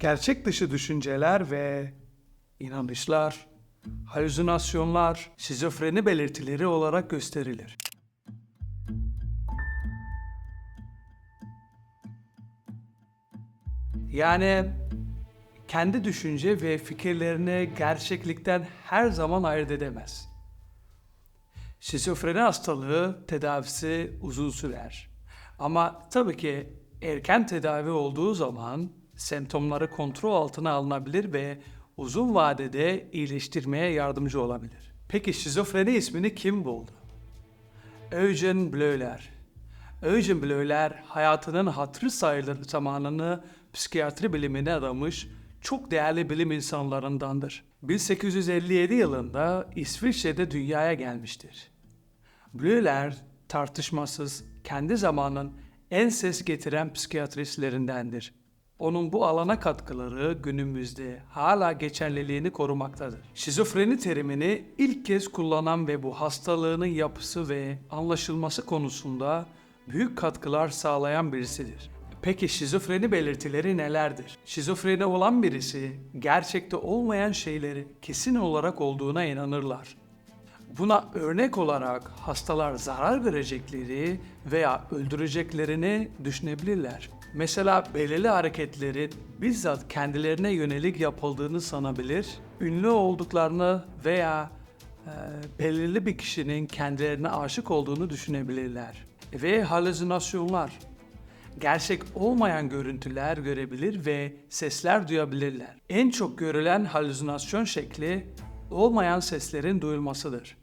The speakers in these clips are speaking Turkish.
Gerçek dışı düşünceler ve inanışlar, halüsinasyonlar, şizofreni belirtileri olarak gösterilir. Yani kendi düşünce ve fikirlerini gerçeklikten her zaman ayırt edemez. Şizofreni hastalığı tedavisi uzun sürer. Ama tabii ki erken tedavi olduğu zaman semptomları kontrol altına alınabilir ve uzun vadede iyileştirmeye yardımcı olabilir. Peki şizofreni ismini kim buldu? Eugen Bleuler. Eugen Bleuler hayatının hatırı sayılır zamanını psikiyatri bilimine adamış çok değerli bilim insanlarındandır. 1857 yılında İsviçre'de dünyaya gelmiştir. Bleuler tartışmasız kendi zamanın en ses getiren psikiyatristlerindendir. Onun bu alana katkıları günümüzde hala geçerliliğini korumaktadır. Şizofreni terimini ilk kez kullanan ve bu hastalığının yapısı ve anlaşılması konusunda büyük katkılar sağlayan birisidir. Peki şizofreni belirtileri nelerdir? Şizofreni olan birisi gerçekte olmayan şeyleri kesin olarak olduğuna inanırlar. Buna örnek olarak hastalar zarar verecekleri veya öldüreceklerini düşünebilirler. Mesela belirli hareketlerin bizzat kendilerine yönelik yapıldığını sanabilir, ünlü olduklarını veya e, belirli bir kişinin kendilerine aşık olduğunu düşünebilirler. Ve halüsinasyonlar, gerçek olmayan görüntüler görebilir ve sesler duyabilirler. En çok görülen halüsinasyon şekli olmayan seslerin duyulmasıdır.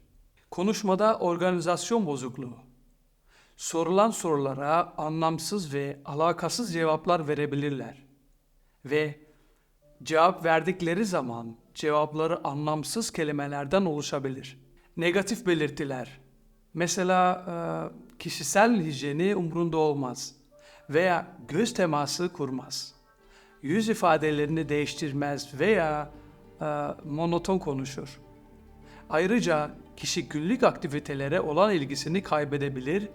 Konuşmada organizasyon bozukluğu. Sorulan sorulara anlamsız ve alakasız cevaplar verebilirler. Ve cevap verdikleri zaman cevapları anlamsız kelimelerden oluşabilir. Negatif belirtiler. Mesela e, kişisel hijyeni umrunda olmaz veya göz teması kurmaz. Yüz ifadelerini değiştirmez veya e, monoton konuşur. Ayrıca kişi günlük aktivitelere olan ilgisini kaybedebilir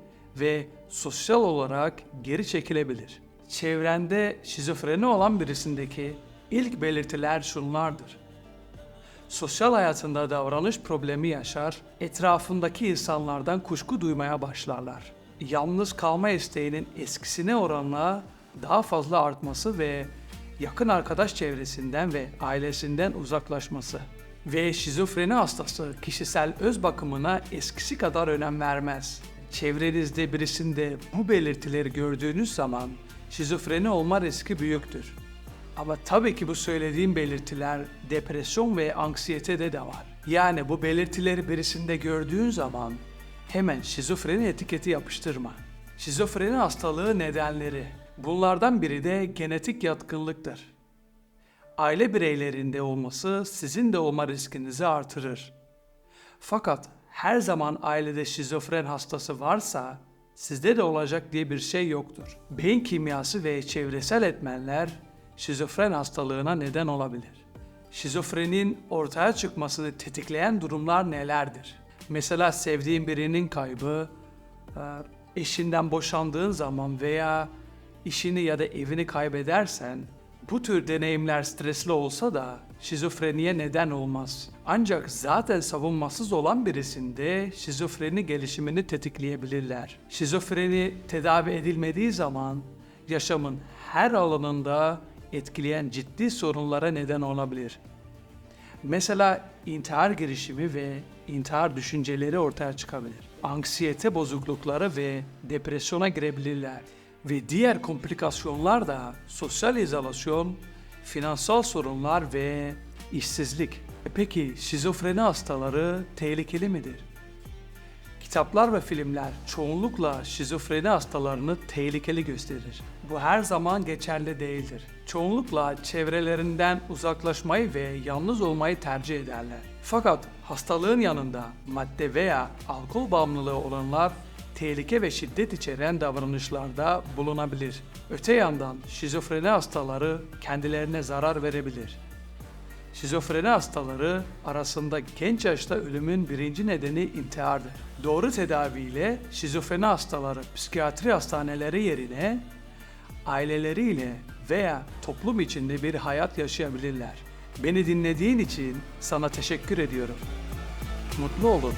sosyal olarak geri çekilebilir. Çevrende şizofreni olan birisindeki ilk belirtiler şunlardır. Sosyal hayatında davranış problemi yaşar, etrafındaki insanlardan kuşku duymaya başlarlar. Yalnız kalma isteğinin eskisine oranla daha fazla artması ve yakın arkadaş çevresinden ve ailesinden uzaklaşması. Ve şizofreni hastası kişisel öz bakımına eskisi kadar önem vermez. Çevrenizde birisinde bu belirtileri gördüğünüz zaman şizofreni olma riski büyüktür. Ama tabii ki bu söylediğim belirtiler depresyon ve anksiyetede de var. Yani bu belirtileri birisinde gördüğün zaman hemen şizofreni etiketi yapıştırma. Şizofreni hastalığı nedenleri. Bunlardan biri de genetik yatkınlıktır. Aile bireylerinde olması sizin de olma riskinizi artırır. Fakat her zaman ailede şizofren hastası varsa sizde de olacak diye bir şey yoktur. Beyin kimyası ve çevresel etmenler şizofren hastalığına neden olabilir. Şizofrenin ortaya çıkmasını tetikleyen durumlar nelerdir? Mesela sevdiğin birinin kaybı, e, eşinden boşandığın zaman veya işini ya da evini kaybedersen bu tür deneyimler stresli olsa da şizofreniye neden olmaz. Ancak zaten savunmasız olan birisinde şizofreni gelişimini tetikleyebilirler. Şizofreni tedavi edilmediği zaman yaşamın her alanında etkileyen ciddi sorunlara neden olabilir. Mesela intihar girişimi ve intihar düşünceleri ortaya çıkabilir. Anksiyete bozuklukları ve depresyona girebilirler. Ve diğer komplikasyonlar da sosyal izolasyon, finansal sorunlar ve işsizlik. E peki şizofreni hastaları tehlikeli midir? Kitaplar ve filmler çoğunlukla şizofreni hastalarını tehlikeli gösterir. Bu her zaman geçerli değildir. Çoğunlukla çevrelerinden uzaklaşmayı ve yalnız olmayı tercih ederler. Fakat hastalığın yanında madde veya alkol bağımlılığı olanlar tehlike ve şiddet içeren davranışlarda bulunabilir. Öte yandan şizofreni hastaları kendilerine zarar verebilir. Şizofreni hastaları arasında genç yaşta ölümün birinci nedeni intihardır. Doğru tedaviyle şizofreni hastaları psikiyatri hastaneleri yerine aileleriyle veya toplum içinde bir hayat yaşayabilirler. Beni dinlediğin için sana teşekkür ediyorum. Mutlu olun.